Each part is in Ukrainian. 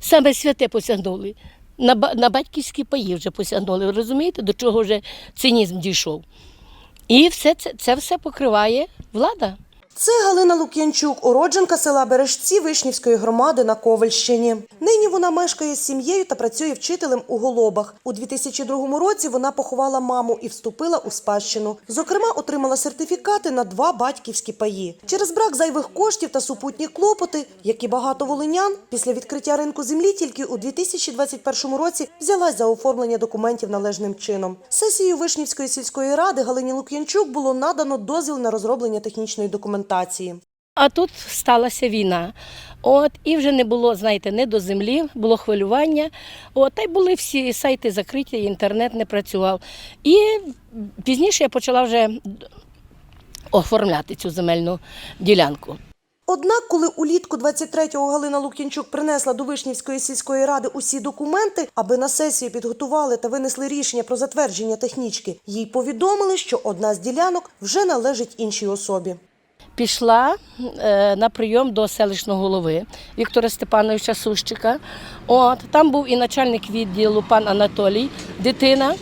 Саме святе посягнули. На, на батьківські паї вже посягнули. Ви розумієте, до чого вже цинізм дійшов? І все це, це все покриває влада. Це Галина Лук'янчук, уродженка села Бережці Вишнівської громади на Ковальщині. Нині вона мешкає з сім'єю та працює вчителем у Голобах. У 2002 році вона поховала маму і вступила у спадщину. Зокрема, отримала сертифікати на два батьківські паї. Через брак зайвих коштів та супутні клопоти, як і багато волинян, після відкриття ринку землі тільки у 2021 році взялась за оформлення документів належним чином. Сесією Вишнівської сільської ради Галині Лук'янчук було надано дозвіл на розроблення технічної документації. А тут сталася війна. От, і вже не було, знаєте, не до землі, було хвилювання. От, та й були всі сайти закриті, інтернет не працював. І пізніше я почала вже оформляти цю земельну ділянку. Однак, коли улітку 23-го Галина Лук'янчук принесла до Вишнівської сільської ради усі документи, аби на сесію підготували та винесли рішення про затвердження технічки, їй повідомили, що одна з ділянок вже належить іншій особі. Пішла е, на прийом до селищного голови Віктора Степановича Сущика. От, там був і начальник відділу пан Анатолій, дитина.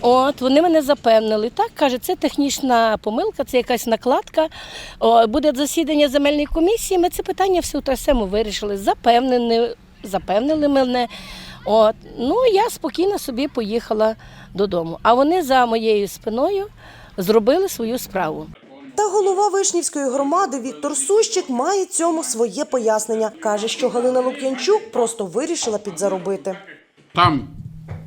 От, вони мене запевнили. Так, каже, це технічна помилка, це якась накладка. О, буде засідання земельної комісії. Ми це питання все утрасемо вирішили. Запевнені, запевнили мене. От, ну, я спокійно собі поїхала додому. А вони за моєю спиною зробили свою справу. Та голова Вишнівської громади Віктор Сущик має цьому своє пояснення. Каже, що Галина Лук'янчук просто вирішила підзаробити. Там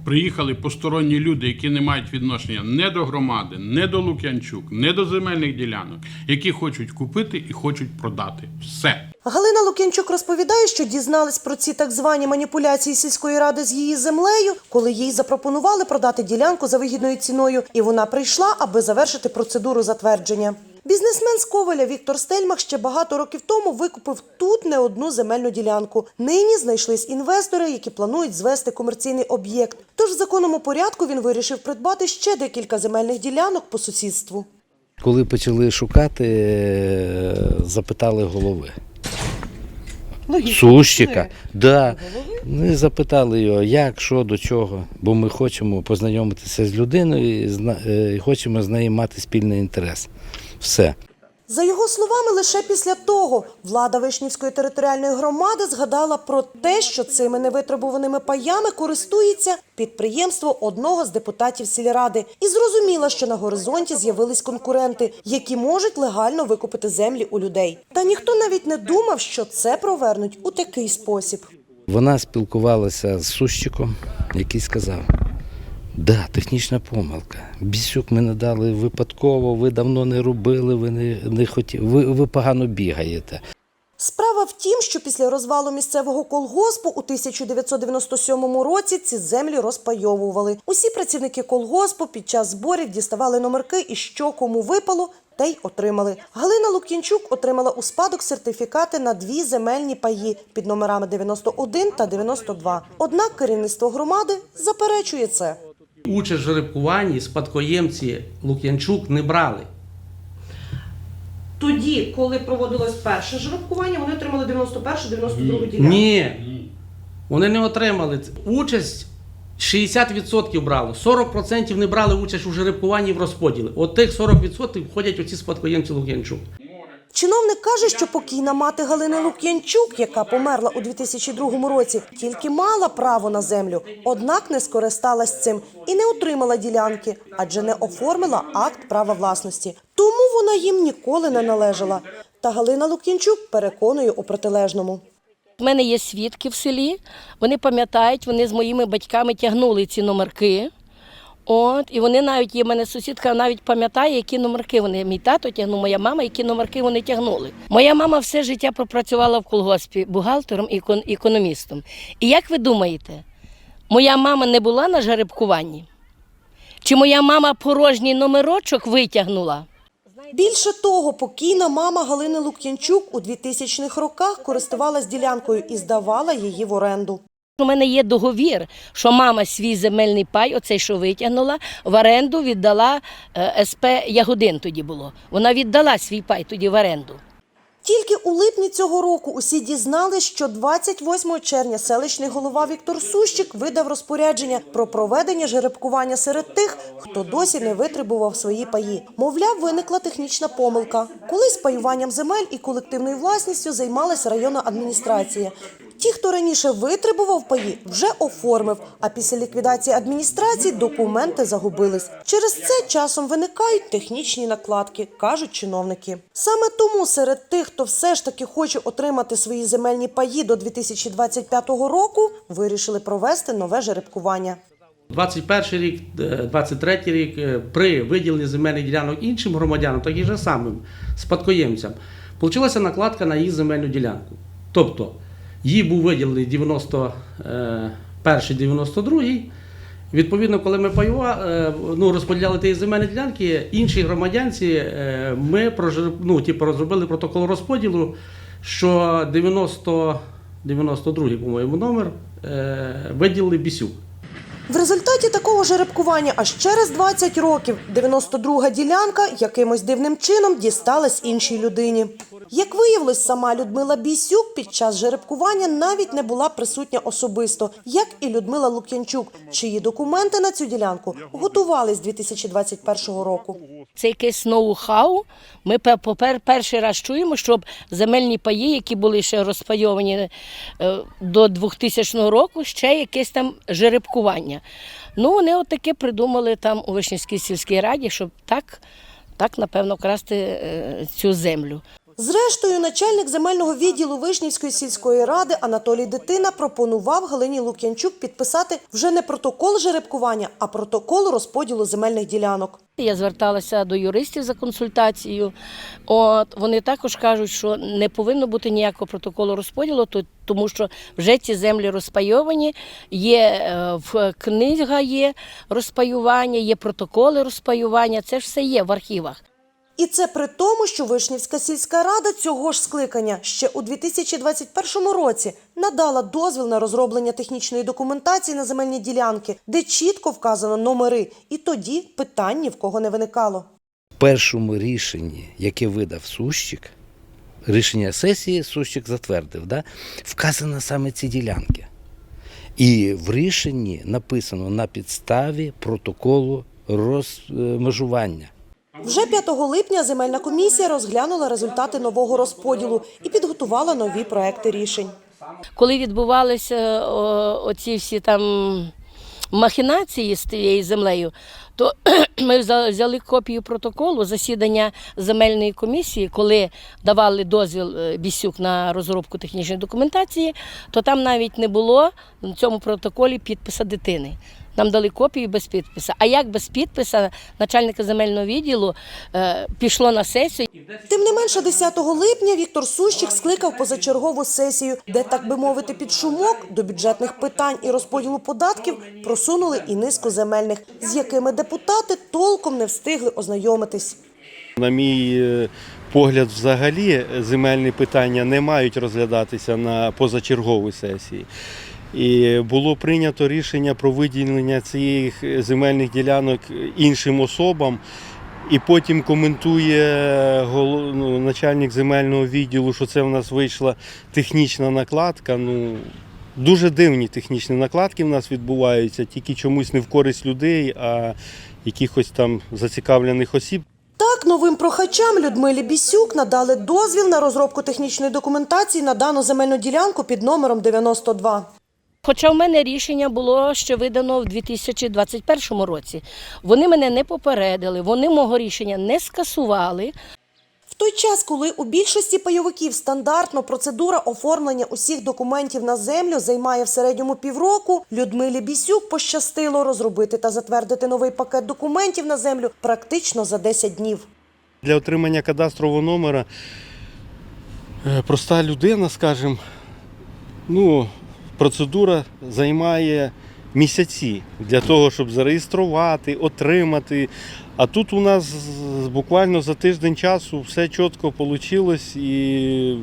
приїхали посторонні люди, які не мають відношення не до громади, не до Лук'янчук, не до земельних ділянок, які хочуть купити і хочуть продати. Все. Галина Лук'янчук розповідає, що дізнались про ці так звані маніпуляції сільської ради з її землею, коли їй запропонували продати ділянку за вигідною ціною, і вона прийшла, аби завершити процедуру затвердження. Бізнесмен з Коваля Віктор Стельмах ще багато років тому викупив тут не одну земельну ділянку. Нині знайшлись інвестори, які планують звести комерційний об'єкт. Тож в законному порядку він вирішив придбати ще декілька земельних ділянок по сусідству. Коли почали шукати, е, запитали голови. Сущика. Да. Ми запитали його, як, що, до чого. Бо ми хочемо познайомитися з людиною і е, і хочемо з нею мати спільний інтерес. Все. За його словами, лише після того влада Вишнівської територіальної громади згадала про те, що цими невитребуваними паями користується підприємство одного з депутатів сільради, і зрозуміла, що на горизонті з'явились конкуренти, які можуть легально викупити землі у людей. Та ніхто навіть не думав, що це провернуть у такий спосіб. Вона спілкувалася з Сущиком, який сказав: да, технічна помилка. Бісюк ми не дали випадково, ви давно не робили, ви не, не хотіли, ви, ви погано бігаєте. Справа в тім, що після розвалу місцевого колгоспу у 1997 році ці землі розпайовували. Усі працівники колгоспу під час зборів діставали номерки і що кому випало, те й отримали. Галина Лук'янчук отримала у спадок сертифікати на дві земельні паї під номерами 91 та 92. Однак керівництво громади заперечує це. Участь в жеребкуванні спадкоємці Лук'янчук не брали. Тоді, коли проводилось перше жеребкування, вони отримали 91-92 ділянку? Ні. Вони не отримали. Участь 60% брали. 40% не брали участь у жеребкуванні в розподілі. От тих 40% входять оці спадкоємці Лук'янчук. Чиновник каже, що покійна мати Галини Лук'янчук, яка померла у 2002 році, тільки мала право на землю, однак не скористалась цим і не отримала ділянки, адже не оформила акт права власності. Тому вона їм ніколи не належала. Та Галина Лук'янчук переконує у протилежному. У мене є свідки в селі, вони пам'ятають, вони з моїми батьками тягнули ці номерки. От, і вони навіть є в мене сусідка, навіть пам'ятає, які номерки вони. Мій тато тягнув, моя мама, які номерки вони тягнули. Моя мама все життя пропрацювала в колгоспі бухгалтером і екон- економістом. І як ви думаєте, моя мама не була на жеребкуванні? Чи моя мама порожній номерочок витягнула? Більше того, покійна мама Галини Лук'янчук у 2000-х роках користувалась ділянкою і здавала її в оренду. У мене є договір, що мама свій земельний пай, оцей, що витягнула, в оренду віддала е, СП Ягодин тоді було. Вона віддала свій пай тоді в оренду. Тільки у липні цього року усі дізнались, що 28 червня селищний голова Віктор Сущик видав розпорядження про проведення жеребкування серед тих, хто досі не витребував свої паї. Мовляв, виникла технічна помилка. Колись паюванням земель і колективною власністю займалася районна адміністрація. Ті, хто раніше витребував паї, вже оформив, а після ліквідації адміністрації документи загубились. Через це часом виникають технічні накладки, кажуть чиновники. Саме тому серед тих, хто все ж таки хоче отримати свої земельні паї до 2025 року, вирішили провести нове жеребкування. 21 рік, е, 23 рік е, при виділенні земельних ділянок іншим громадянам, так і же самим спадкоємцям, получилася накладка на її земельну ділянку. Тобто їй був виділений 91-92. Відповідно, коли ми паюва, е, ну, розподіляли ті земельні ділянки, інші громадянці е, ми ну, типу, розробили протокол розподілу, що 90, 92 по-моєму, номер е, виділили Бісюк. В результаті такого жеребкування аж через 20 років 92-га ділянка якимось дивним чином дісталась іншій людині. Як виявилось, сама Людмила Бісюк під час жеребкування навіть не була присутня особисто, як і Людмила Лук'янчук, чиї документи на цю ділянку готували з 2021 року. Це якесь ноу-хау. Ми перший раз чуємо, щоб земельні паї, які були ще розпайовані е, до 2000 року, ще якесь там жеребкування. Ну, вони от таке придумали там у Вишнівській сільській раді, щоб так, так напевно, красти е, цю землю. Зрештою, начальник земельного відділу Вишнівської сільської ради Анатолій Дитина пропонував Галині Лук'янчук підписати вже не протокол жеребкування, а протокол розподілу земельних ділянок. Я зверталася до юристів за консультацією. От вони також кажуть, що не повинно бути ніякого протоколу розподілу, то- тому що вже ці землі розпайовані. Є е, в книга є розпаювання, є протоколи розпаювання. Це все є в архівах. І це при тому, що Вишнівська сільська рада цього ж скликання ще у 2021 році надала дозвіл на розроблення технічної документації на земельні ділянки, де чітко вказано номери, і тоді питань ні в кого не виникало. Першому рішенні, яке видав Сущик, рішення сесії Сущик затвердив, да, вказано саме ці ділянки. І в рішенні написано на підставі протоколу розмежування. Вже 5 липня земельна комісія розглянула результати нового розподілу і підготувала нові проекти рішень. Коли відбувалися о, оці всі там махінації з тією землею, то ми взяли копію протоколу засідання земельної комісії, коли давали дозвіл е, Бісюк на розробку технічної документації, то там навіть не було на цьому протоколі підписа дитини. Нам дали копію без підписа. А як без підписа начальника земельного відділу е, пішло на сесію? Тим не менше, 10 липня Віктор Сущик скликав позачергову сесію, де, так би мовити, під шумок до бюджетних питань і розподілу податків просунули і низку земельних, з якими депутати толком не встигли ознайомитись. На мій е, погляд, взагалі земельні питання не мають розглядатися на позачерговій сесії. І було прийнято рішення про виділення цих земельних ділянок іншим особам. І потім коментує ну, начальник земельного відділу, що це в нас вийшла технічна накладка. Ну, дуже дивні технічні накладки в нас відбуваються, тільки чомусь не в користь людей, а якихось там зацікавлених осіб. Так, новим прохачам Людмилі Бісюк надали дозвіл на розробку технічної документації на дану земельну ділянку під номером 92. Хоча в мене рішення було ще видано в 2021 році. Вони мене не попередили, вони мого рішення не скасували. В той час, коли у більшості пайовиків стандартно процедура оформлення усіх документів на землю займає в середньому півроку, Людмилі Бісюк пощастило розробити та затвердити новий пакет документів на землю практично за 10 днів. Для отримання кадастрового номера е, проста людина, скажімо, ну, процедура займає місяці для того, щоб зареєструвати, отримати. А тут у нас буквально за тиждень часу все чітко вийшло і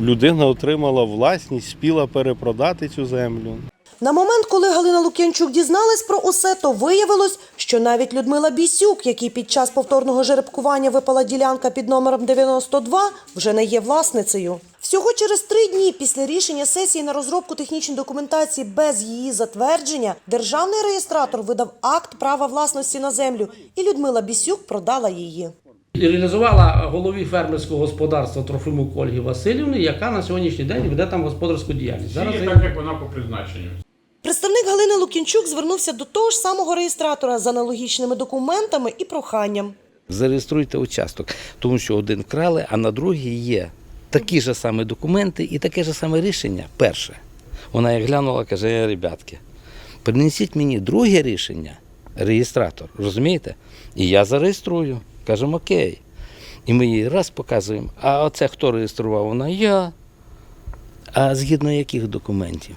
людина отримала власність, спіла перепродати цю землю. На момент, коли Галина Лук'янчук дізналась про усе, то виявилось, що навіть Людмила Бісюк, якій під час повторного жеребкування випала ділянка під номером 92, вже не є власницею. Всього через три дні після рішення сесії на розробку технічної документації без її затвердження державний реєстратор видав акт права власності на землю, і Людмила Бісюк продала її. І реалізувала голові фермерського господарства Трофимук Ольги Васильівни, яка на сьогоднішній день веде там господарську діяльність. Зараз так, як вона по призначенню. Представник Галини Лукінчук звернувся до того ж самого реєстратора з аналогічними документами і проханням. Зареєструйте участок, тому що один вкрали, а на другий є такі ж самі документи і таке ж саме рішення. Перше. Вона як глянула, каже, «Е, ребятки, принесіть мені друге рішення, реєстратор, розумієте? І я зареєструю. Кажемо, окей. І ми їй раз показуємо. А оце хто реєстрував? Вона я. А згідно яких документів?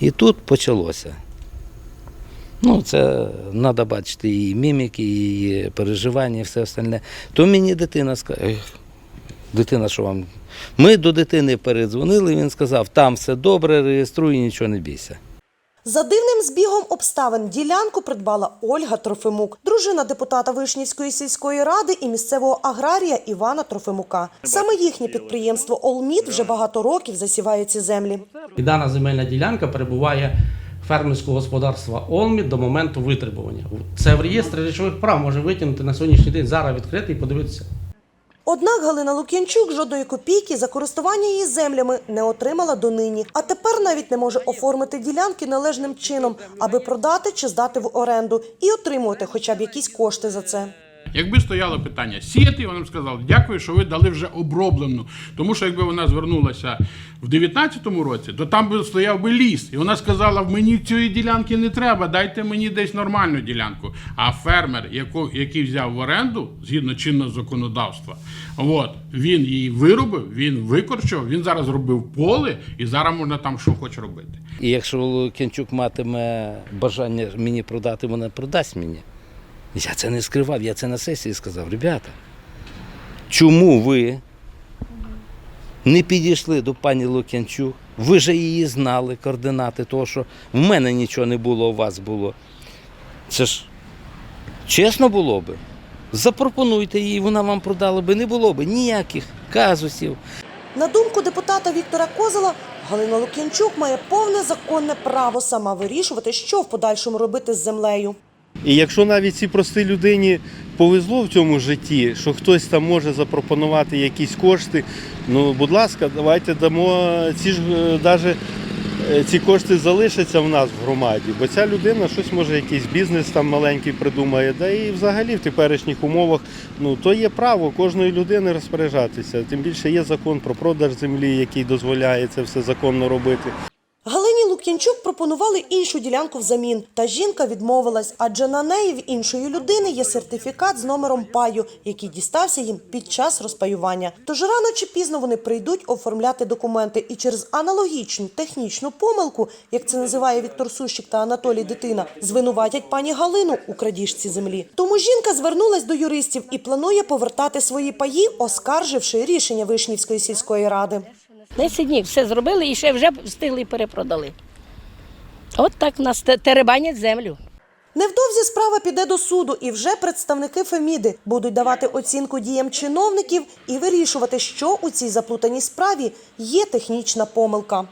І тут почалося. Ну, це треба бачити і міміки, і переживання, і все остальне. То мені дитина сказала, дитина, що вам. Ми до дитини передзвонили, він сказав, там все добре, реєструй, нічого не бійся. За дивним збігом обставин ділянку придбала Ольга Трофимук, дружина депутата Вишнівської сільської ради і місцевого аграрія Івана Трофимука. Саме їхнє підприємство Олміт вже багато років засіває ці землі. І дана земельна ділянка перебуває фермерського господарства Олміт до моменту витребування. Це в реєстрі речових прав може витягнути на сьогоднішній день зараз відкрити і подивитися. Однак Галина Лук'янчук жодної копійки за користування її землями не отримала донині, а тепер навіть не може оформити ділянки належним чином, аби продати чи здати в оренду і отримувати хоча б якісь кошти за це. Якби стояло питання сіяти, вона б сказала, дякую, що ви дали вже оброблену. Тому що якби вона звернулася в 19-му році, то там би стояв би ліс. І вона сказала, мені цієї ділянки не треба, дайте мені десь нормальну ділянку. А фермер, який взяв в оренду, згідно чинного законодавства, от, він її виробив, він викорчував, він зараз робив поле, і зараз можна там що хоче робити. І якщо Лук'янчук матиме бажання мені продати, вона продасть мені. Я це не скривав, я це на сесії сказав. Ребята, чому ви не підійшли до пані Лук'янчук? Ви же її знали, координати, того, що в мене нічого не було, у вас було. Це ж чесно було би. Запропонуйте їй, вона вам продала би, не було би ніяких казусів. На думку депутата Віктора Козела, Галина Лук'янчук має повне законне право сама вирішувати, що в подальшому робити з землею. І якщо навіть цій простій людині повезло в цьому житті, що хтось там може запропонувати якісь кошти, ну будь ласка, давайте дамо ці ж навіть ці кошти залишаться в нас в громаді, бо ця людина щось може, якийсь бізнес там маленький придумає, да і взагалі в теперішніх умовах ну то є право кожної людини розпоряджатися. Тим більше є закон про продаж землі, який дозволяє це все законно робити. Лук'янчук пропонували іншу ділянку взамін, та жінка відмовилась, адже на неї в іншої людини є сертифікат з номером паю, який дістався їм під час розпаювання. Тож рано чи пізно вони прийдуть оформляти документи і через аналогічну технічну помилку, як це називає Віктор Сущик та Анатолій Дитина, звинуватять пані Галину у крадіжці землі. Тому жінка звернулась до юристів і планує повертати свої паї, оскарживши рішення Вишнівської сільської ради. 10 днів все зробили і ще вже встигли перепродали. От так нас теребанять землю. Невдовзі справа піде до суду, і вже представники Феміди будуть давати оцінку діям чиновників і вирішувати, що у цій заплутаній справі є технічна помилка.